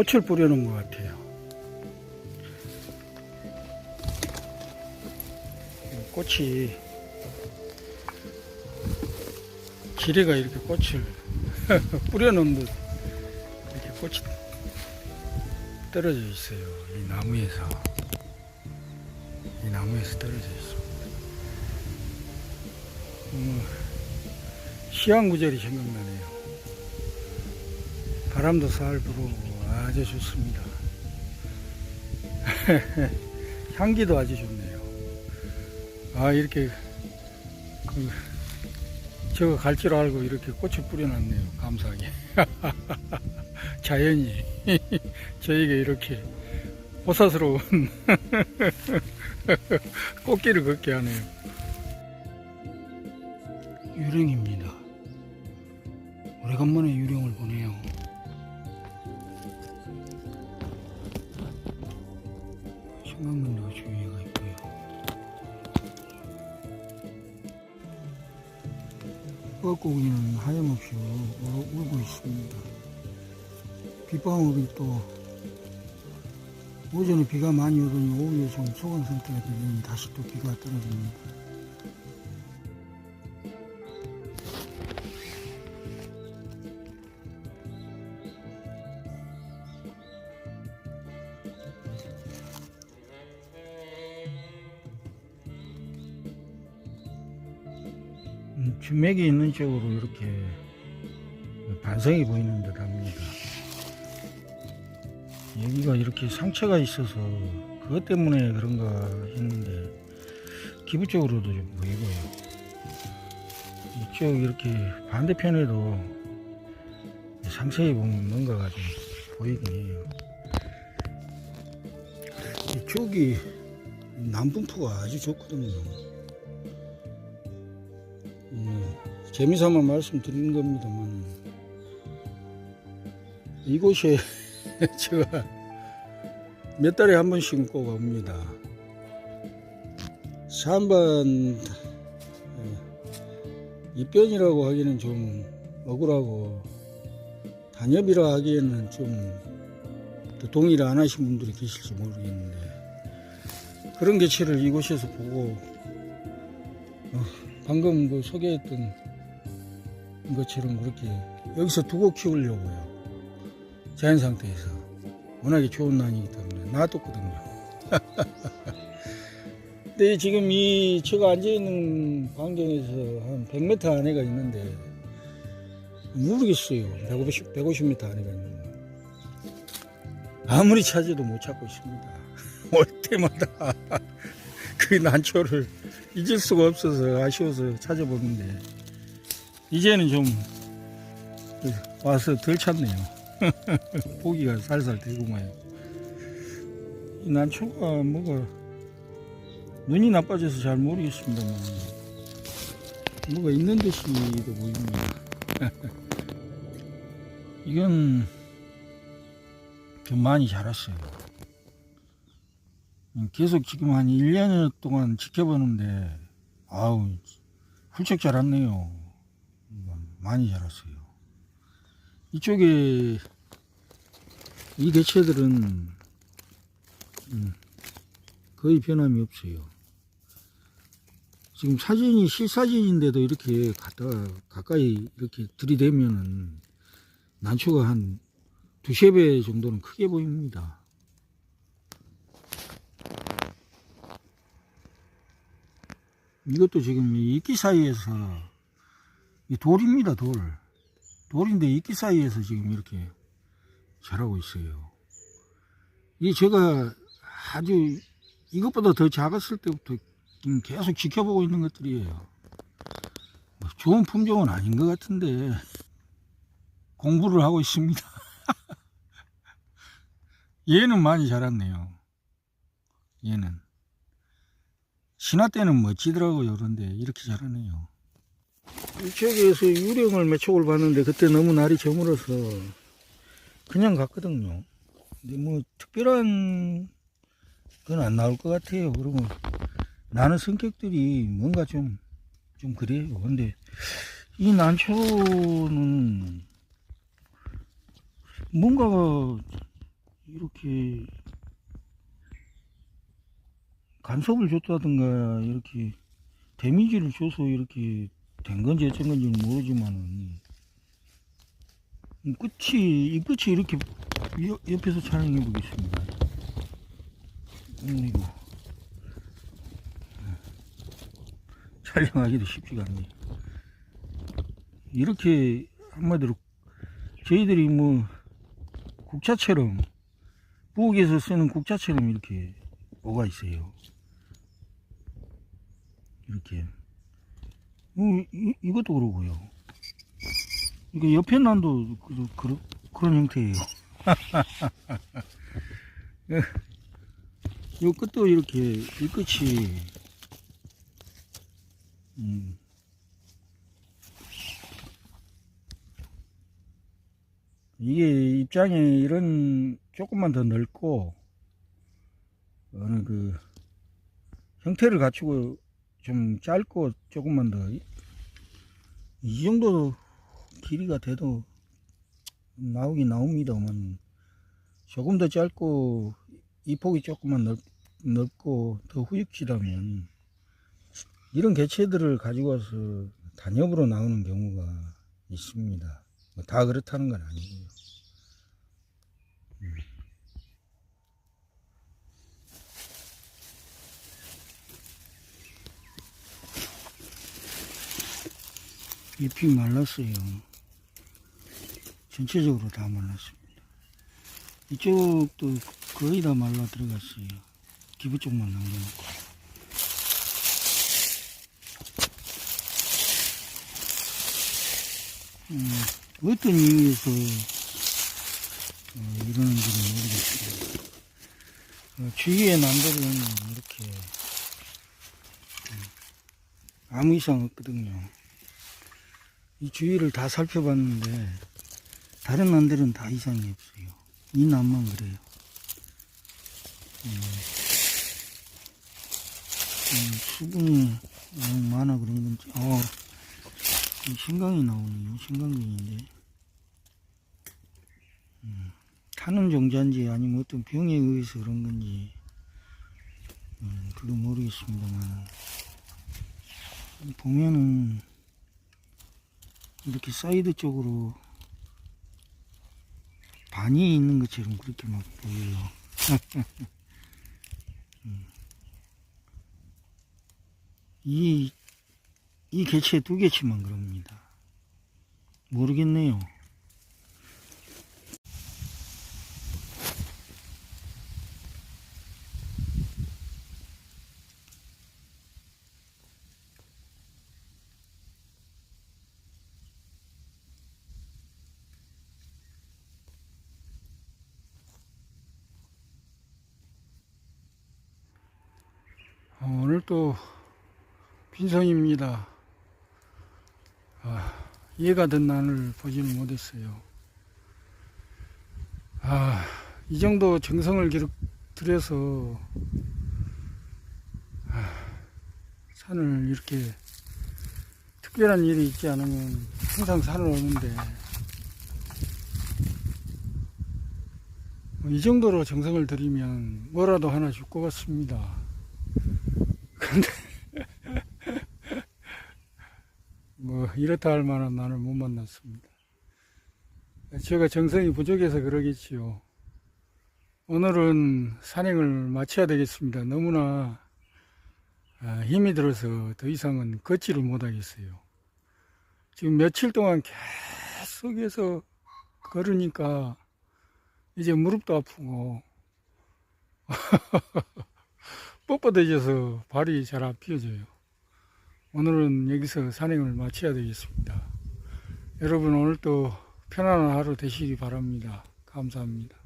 꽃을 뿌려놓은 것 같아요. 꽃이 지레가 이렇게 꽃을 뿌려놓은 듯 이렇게 꽃이 떨어져 있어요. 이 나무에서 이 나무에서 떨어져 있어. 음, 시황구절이 생각나네요. 바람도 살 불어오고 아주 좋습니다. 향기도 아주 좋네요. 아 이렇게 그 저거 갈 줄 알고 이렇게 꽃을 뿌려놨네요. 감사하게. 자연이 저에게 이렇게 호사스러운 꽃길을 걷게 하네요. 유령입니다. 오래간만에 유령을 보네요. 청강문도 주위가 있고요. 뻐고기는 하염없이 울- 울고 있습니다. 빗방울이 또 오전에 비가 많이 오더니 오후에 좀 소강 상태가 되더니 다시 또 비가 떨어집니다. 음, 주맥이 있는 쪽으로 이렇게 반성이 보이는 듯 합니다. 여기가 이렇게 상처가 있어서 그것 때문에 그런가 했는데 기부 쪽으로도 좀 보이고요. 이쪽 이렇게 반대편에도 상세히 보면 뭔가가 좀 보이긴 해요. 이쪽이 남분포가 아주 좋거든요. 재미삼아 말씀드리는 겁니다만 이곳에 제가 몇 달에 한 번씩은 꼭 옵니다. 산반 예, 입변이라고 하기는 좀 억울하고 단엽이라 하기에는 좀또 동의를 안 하신 분들이 계실지 모르겠는데 그런 개체를 이곳에서 보고 어, 방금 그 소개했던 것처럼 그렇게 여기서 두고 키우려고요. 자연 상태에서. 워낙에 좋은 난이기 때문에 놔뒀거든요. 근데 지금 이 제가 앉아 있는 광경에서 한 100m 안에가 있는데 모르겠어요. 150, 150m 안에가 있는데. 아무리 찾아도 못 찾고 있습니다. 올 때마다 그 난초를 잊을 수가 없어서 아쉬워서 찾아보는데 이제는 좀 와서 덜 찾네요. 보기가 살살 되구만. 이 난초가 뭐가 눈이 나빠져서 잘 모르겠습니다만 뭐가 있는 듯이도 보입니다. 이건 좀 많이 자랐어요. 계속 지금 한 1년 동안 지켜보는데 아우 훌쩍 자랐네요. 많이 자랐어요. 이쪽에 이 개체들은 음, 거의 변함이 없어요. 지금 사진이 실사진인데도 이렇게 갖다가 가까이 이렇게 들이대면은 난초가 한 두세 배 정도는 크게 보입니다. 이것도 지금 이 이끼 사이에서 이 돌입니다, 돌. 돌인데 이끼 사이에서 지금 이렇게 자라고 있어요. 이 제가 아주 이것보다 더 작았을 때부터 계속 지켜보고 있는 것들이에요. 뭐 좋은 품종은 아닌 것 같은데 공부를 하고 있습니다. 얘는 많이 자랐네요. 얘는. 신화 때는 멋지더라고요. 그런데 이렇게 자라네요. 이쪽에서 유령을 몇 촉을 봤는데 그때 너무 날이 저물어서 그냥 갔거든요. 근데 뭐 특별한 건 안 나올 것 같아요. 그러면 나는 성격들이 뭔가 좀, 좀 그래요. 근데 이 난초는 뭔가가 이렇게 간섭을 줬다든가 이렇게 데미지를 줘서 이렇게 된 건지 어쩐 건지는 모르지만은 이 끝이 이 끝이 이렇게 옆- 옆에서 촬영해 보겠습니다. 음, 이거 촬영하기도 쉽지가 않네. 이렇게 한마디로 저희들이 뭐 국자처럼 부엌에서 쓰는 국자처럼 이렇게 뭐가 있어요. 이렇게. 어, 이, 이것도 그러고요. 이게 옆에 난도 그, 그, 그런 형태예요. 예. 요 끝도 이렇게 이 끝이 음, 이게 입장에 이런 조금만 더 넓고 어느 그 형태를 갖추고 좀 짧고 조금만 더 이 정도 길이가 돼도 나오긴 나옵니다만 조금 더 짧고 이 폭이 조금만 넓, 넓고 더 후육지라면 이런 개체들을 가지고 와서 단엽으로 나오는 경우가 있습니다. 뭐다 그렇다는 건 아니고요. 잎이 말랐어요. 전체적으로 다 말랐습니다. 이쪽도 거의 다 말라 들어갔어요. 기부 쪽만 남겨놓고. 음, 어떤 이유에서 어, 이러는지는 모르겠어요. 어, 주위의 남들은 이렇게 음, 아무 이상 없거든요. 이 주위를 다 살펴봤는데 다른 남들은 다 이상이 없어요. 이 남만 그래요. 음, 음, 수분이 너무 많아 그런 건지. 어, 이 신강이 나오네요. 신강균인데. 음, 타는 종자인지 아니면 어떤 병에 의해서 그런 건지, 음, 그건 모르겠습니다만, 보면은, 이렇게 사이드 쪽으로 반이 있는 것처럼 그렇게 막 보여요. 음. 이, 이 개체 두 개치만 그럽니다. 모르겠네요. 오늘 또 빈성입니다. 아, 이해가 된 난을 보지는 못했어요. 아, 이 정도 정성을 기록, 들여서 아, 산을 이렇게 특별한 일이 있지 않으면 항상 산을 오는데 뭐이 정도로 정성을 들이면 뭐라도 하나 줄 것 같습니다. 근데 뭐 이렇다 할 만한 나를 못 만났습니다. 제가 정성이 부족해서 그러겠지요. 오늘은 산행을 마쳐야 되겠습니다. 너무나 아, 힘이 들어서 더 이상은 걷지를 못하겠어요. 지금 며칠 동안 계속해서 걸으니까 이제 무릎도 아프고 뻣뻣해져서 발이 잘 안 피어져요. 오늘은 여기서 산행을 마쳐야 되겠습니다. 여러분 오늘도 편안한 하루 되시기 바랍니다. 감사합니다.